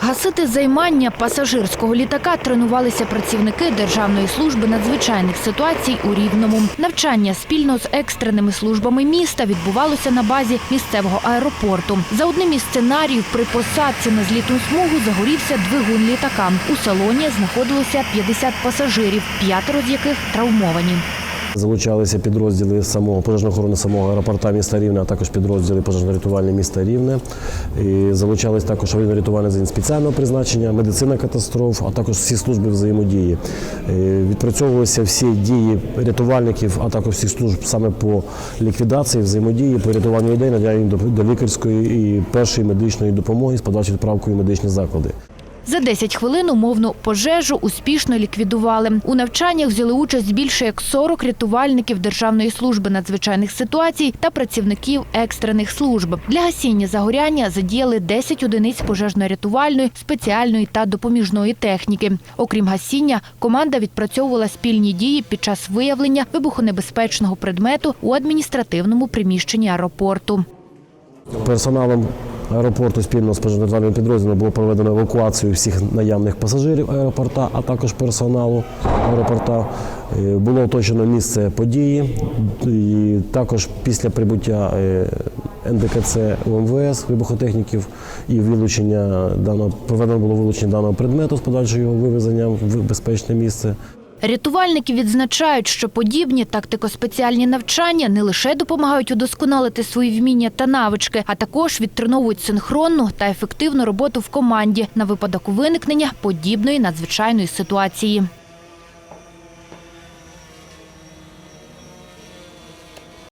Гасити займання пасажирського літака тренувалися працівники Державної служби надзвичайних ситуацій у Рівному. Навчання спільно з екстреними службами міста відбувалося на базі місцевого аеропорту. За одним із сценаріїв при посадці на злітну смугу загорівся двигун літака. У салоні знаходилося 50 пасажирів, п'ятеро з яких травмовані. Залучалися підрозділи самого пожежної охорони самого аеропорта міста Рівне, а також підрозділи пожежно-рятувальні міста Рівне. І залучались також аварійно-рятувальний загін спеціального призначення, медицина катастроф, а також всі служби взаємодії. Е, Відпрацьовувалися всі дії рятувальників, а також всіх служб саме по ліквідації, взаємодії, по рятуванню людей, наданню до, до лікарської і першої медичної допомоги з подачі відправкою в медичні заклади. За 10 хвилин умовну пожежу успішно ліквідували. У навчаннях взяли участь більше як 40 рятувальників Державної служби надзвичайних ситуацій та працівників екстрених служб. Для гасіння загоряння задіяли 10 одиниць пожежно-рятувальної, спеціальної та допоміжної техніки. Окрім гасіння, команда відпрацьовувала спільні дії під час виявлення вибухонебезпечного предмету у адміністративному приміщенні аеропорту. Персоналом аеропорту спільно з пожежно-рятувальним підрозділом було проведено евакуацію всіх наявних пасажирів аеропорта, а також персоналу аеропорта. Е, Було оточено місце події. І також після прибуття е, НДКЦ УМВС, вибухотехніків і вилучення даного проведено було вилучення даного предмету з подальшого його вивезення в безпечне місце. Рятувальники відзначають, що подібні тактико-спеціальні навчання не лише допомагають удосконалити свої вміння та навички, а також відтреновують синхронну та ефективну роботу в команді на випадок виникнення подібної надзвичайної ситуації.